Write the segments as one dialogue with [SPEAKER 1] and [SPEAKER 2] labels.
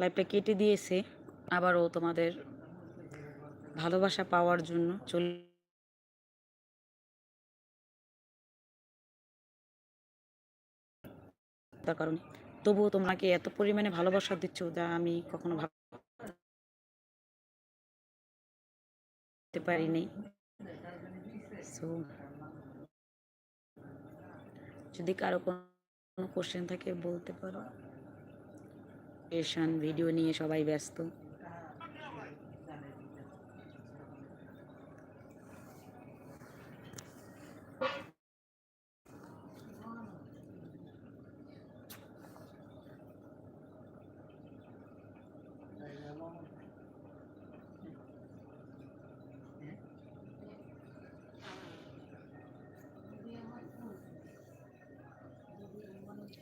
[SPEAKER 1] লাইফটা কেটে দিয়েছে। আবারও তোমাদের ভালোবাসা পাওয়ার জন্য চলে তার কারণে। তবুও তোমাকে এত পরিমাণে ভালোবাসা দিচ্ছ যা আমি কখনো ভাবতে পারিনি। সো যদি কারও কোনো কোশ্চেন থাকে বলতে পারো। ক্রিয়েশন ভিডিও নিয়ে সবাই ব্যস্ত।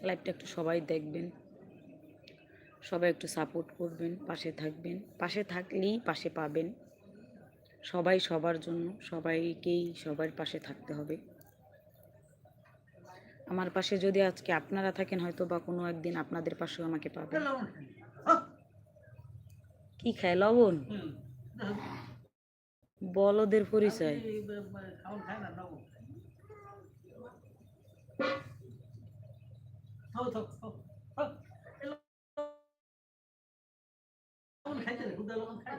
[SPEAKER 1] লাইভটা একটু সবাই দেখবেন। সবাই একটু সাপোর্ট করবেন, পাশে থাকবেন। পাশে থাকলেই পাশে পাবেন। সবাই সবার জন্য, সবাইকেই সবার পাশে থাকতে হবে। আমার পাশে যদি আজকে আপনারা থাকেন হয়তো বা কোনো একদিন আপনাদের পাশেও আমাকে পাবেন। কি খায় লবণ? বলদের পরিচয়।
[SPEAKER 2] খাওয়ান খাইতে হুদা লবণ খাই।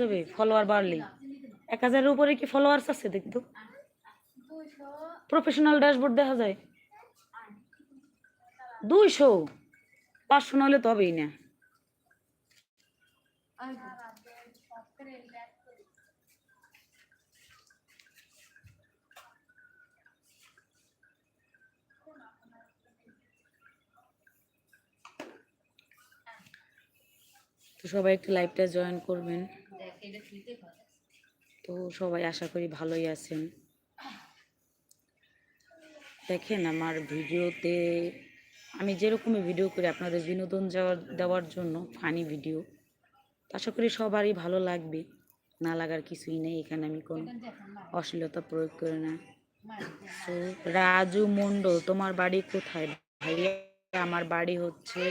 [SPEAKER 1] যাবে ফলোয়ার বাড়লে। এক হাজারের উপরে কি ফলোয়ার্স আছে দেখতো? প্রফেশনাল ড্যাশবোর্ড দেখা যায়। দুইশো। পাঁচশো নাহলে তো হবেই না। তো সবাই একটু লাইভটা জয়েন করবেন। তো সবাই আশা করি ভালোই আছেন। দেখেন আমার ভিডিওতে আমি যেরকমই ভিডিও করি আপনাদের বিনোদন যাওয়ার, দেওয়ার জন্য ফানি ভিডিও আশা করি সবারই ভালো লাগবে। না লাগার কিছুই নেই এখানে আমি কোনো অশ্লীলতা প্রয়োগ করি না। তো রাজু মণ্ডল, তোমার বাড়ি কোথায়? ভাইয়া, আমার বাড়ি হচ্ছে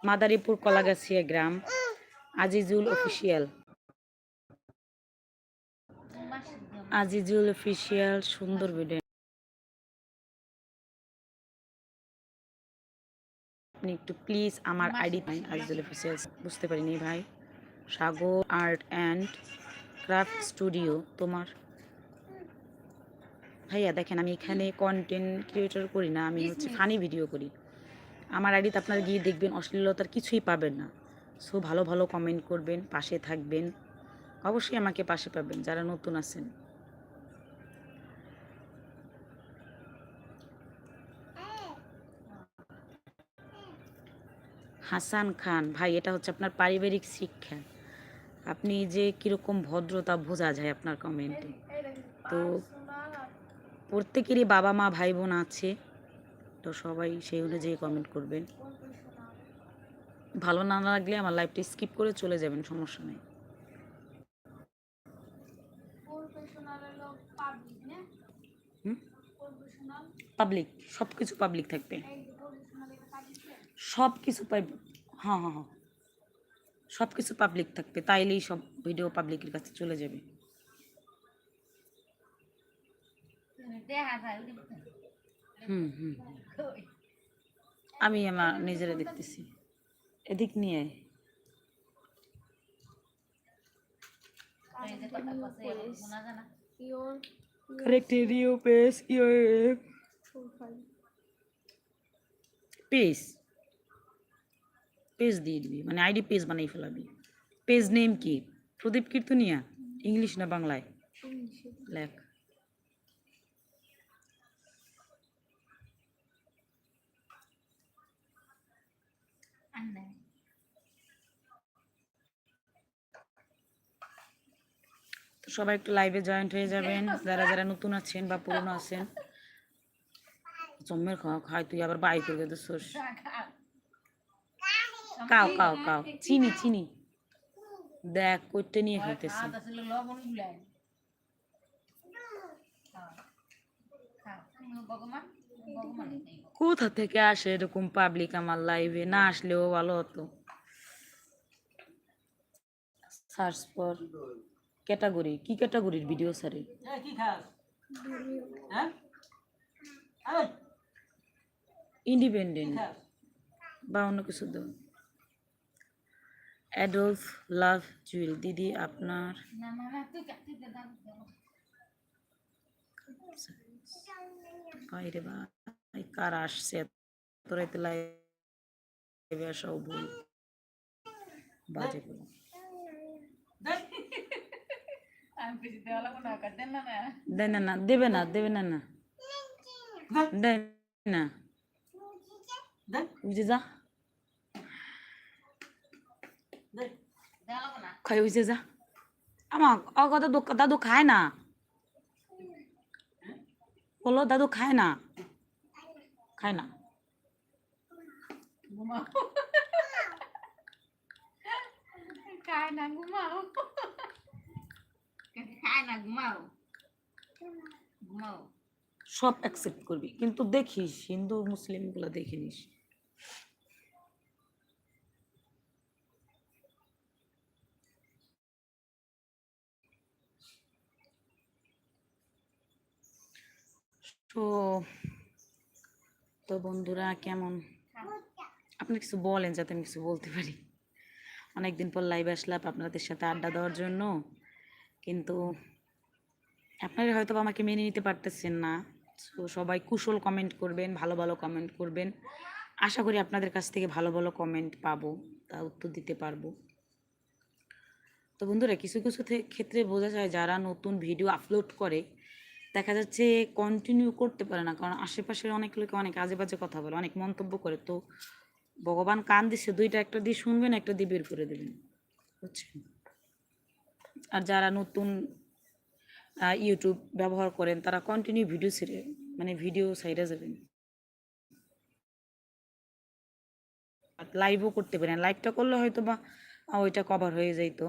[SPEAKER 1] মাদারীপুর কলাগাছিয়া গ্রাম, আজিজুল অফিসিয়াল। আজিজুল অফিসিয়াল সুন্দর ভিডিও আপনি একটু প্লিজ আমার আইডি পাই আজিজুল অফিসিয়াল বুঝতে পারিনি ভাই। Sagar art and craft studio তোমার। ভাইয়া দেখেন আমি এখানে কন্টেন্ট ক্রিয়েটর করি না আমি হচ্ছে ফানি ভিডিও করি। আমার আইডিতে আপনারা গিয়ে দেখবেন অশ্লীলতার কিছুই পাবেন না। সো ভালো ভালো কমেন্ট করবেন পাশে থাকবেন। অবশ্যই আমাকে পাশে পাবেন যারা নতুন আছেন। হাসান খান ভাই এটা হচ্ছে আপনার পারিবারিক শিক্ষা। আপনি যে কীরকম ভদ্রতা বোঝা যায় আপনার কমেন্টে তো প্রত্যেকেরই বাবা মা ভাই বোন আছে তো সবাই সেই অনুযায়ী কমেন্ট করবেন। ভালো না লাগলে আমার লাইভটা স্কিপ করে চলে যাবেন সমস্যা নেই। পাবলিক সব কিছু পাবলিক থাকবে। সব কিছু হ্যাঁ হ্যাঁ হ্যাঁ। সব কিছু পাবলিক থাকবে, তাইলেই সব ভিডিও পাবলিকের কাছে চলে যাবে। হুম হুম আমি আমার নিজেরা দেখতেছি। এদিক নিয়ে
[SPEAKER 3] profile.
[SPEAKER 1] পেজ দিয়ে দিবি মানে আইডি পেজ বানাই ফেলাবি। পেজ নেম কি? প্রদীপ কীর্তনিয়া? ইংলিশ না বাংলায়? লেখ। সবাই একটু লাইভে জয়েন্ট হয়ে যাবেন। যারা যারা নতুন আছেন বা পুরনো আছেন, জম্মের খাওয়া খাই, তুই আবার বাই করে দিচ্ছিস কাও কাও কাও চিনি চিনি। দেখ করতে নিয়ে
[SPEAKER 3] ভগবান
[SPEAKER 1] কোথা থেকে আসে এরকম পাবলিক আমার লাইভে না আসলেও ভালো হতো। সার্চ ফর ক্যাটাগরি কি ক্যাটাগরির ভিডিও
[SPEAKER 2] এই
[SPEAKER 1] ইন্ডিপেন্ডেন্ট বা অন্য কিছু দাও। Adolf love jewel. দিদি আপনার বাইরে ভাই কার আসছে? তোরাইতে লাইভে আসাও ভুল। বাজে
[SPEAKER 3] দেওয়া লাগবো না
[SPEAKER 1] দেবে না দেবে না না। দেয় না। বুঝে যা
[SPEAKER 2] দেখ
[SPEAKER 3] দেওয়া লাগবো না
[SPEAKER 1] খাই হয়েছে যা আমার অগ দাদু খায় না। বলো দাদু খায় না। খায় না।
[SPEAKER 3] খায় না ঘুমাও। খায় না ঘুমাও। ঘুমাও।
[SPEAKER 1] সব অ্যাকসেপ্ট করবি। কিন্তু দেখিস হিন্দু মুসলিমগুলো দেখে নিস। তো তো বন্ধুরা কেমন? আপনি কিছু বলেন যাতে আমি কিছু বলতে পারি। অনেকদিন পর লাইভ আসলাম আপনাদের সাথে আড্ডা দেওয়ার জন্য। কিন্তু আপনারা হয়তো আমাকে মেনে নিতে পারতেছেন না। তো সবাই কুশল কমেন্ট করবেন, ভালো ভালো কমেন্ট করবেন। আশা করি আপনাদের কাছ থেকে ভালো ভালো কমেন্ট পাবো, তা উত্তর দিতে পারব। তো বন্ধুরা, কিছু কিছু ক্ষেত্রে বোঝা যায় যারা নতুন ভিডিও আপলোড করে দেখা যাচ্ছে কন্টিনিউ করতে পারে না। কারণ আশেপাশের অনেক লোকে অনেক আজে বাজে কথা বলে, অনেক মন্তব্য করে। তো ভগবান কান দিছে, দুইটা একটা দিয়ে শুনবেন, একটা দিয়ে বের করে দেবেন। বুঝছেন? আর যারা নতুন ইউটিউব ব্যবহার করেন, তারা কন্টিনিউ ভিডিও ছেড়ে মানে ভিডিও সাইডে যাবেন। লাইভও করতে পারেন। লাইভটা করলে হয়তো বা ওইটা কভার হয়ে যাইতো।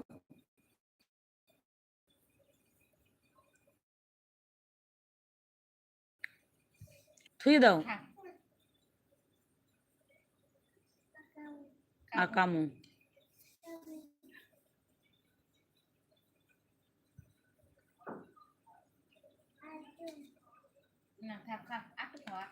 [SPEAKER 1] থুয়ে দাও
[SPEAKER 3] খা
[SPEAKER 1] আর কামু
[SPEAKER 3] না খা খা আটু খাওয়া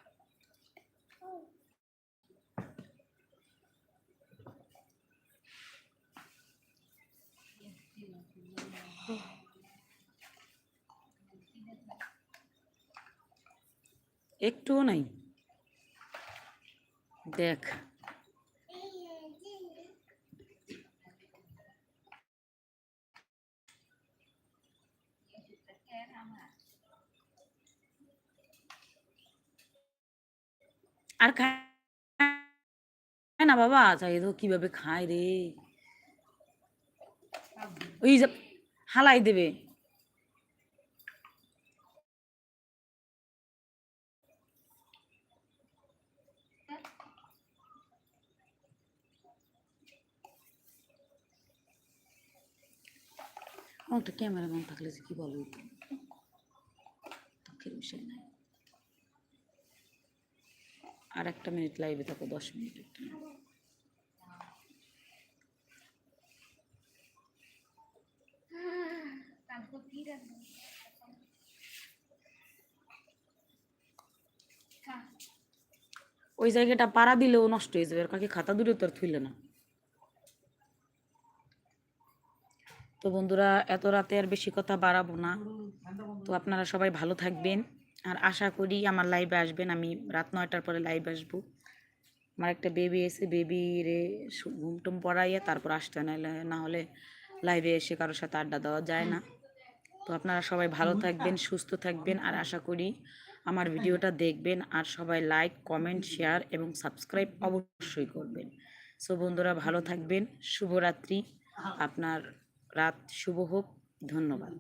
[SPEAKER 1] একটুও নাই। দেখ। আর খায় না বাবা? চাই তো কীভাবে খায় রে? ওই হালাই দেবে। আমার একটা ক্যামেরাম্যান থাকলে যে কি বলো দুঃখের বিষয় নাই আর একটা মিনিট লাইভে থাকো দশ মিনিট একটা ওই জায়গাটা পাড়া দিলেও নষ্ট হয়ে যাবে। আর কাকে খাতা দূরে তো আর থুইলে না। তো বন্ধুরা, এত রাতে আর বেশি কথা বাড়াবো না। তো আপনারা সবাই ভালো থাকবেন। আর আশা করি আমার লাইভে আসবেন। আমি রাত নয়টার পরে লাইভ আসব। আমার একটা বেবি এসে বেবি রে সু- ঘুম টুম পড়াইয়ে তারপর আসতে না হলে লাইভে এসে কারোর সাথে আড্ডা দেওয়া যায় না। তো আপনারা সবাই ভালো থাকবেন, সুস্থ থাকবেন। আর আশা করি আমার ভিডিওটা দেখবেন। আর সবাই লাইক কমেন্ট শেয়ার এবং সাবস্ক্রাইব অবশ্যই করবেন। সো বন্ধুরা, ভালো থাকবেন। শুভরাত্রি। আপনার রাত শুভ হোক ধন্যবাদ।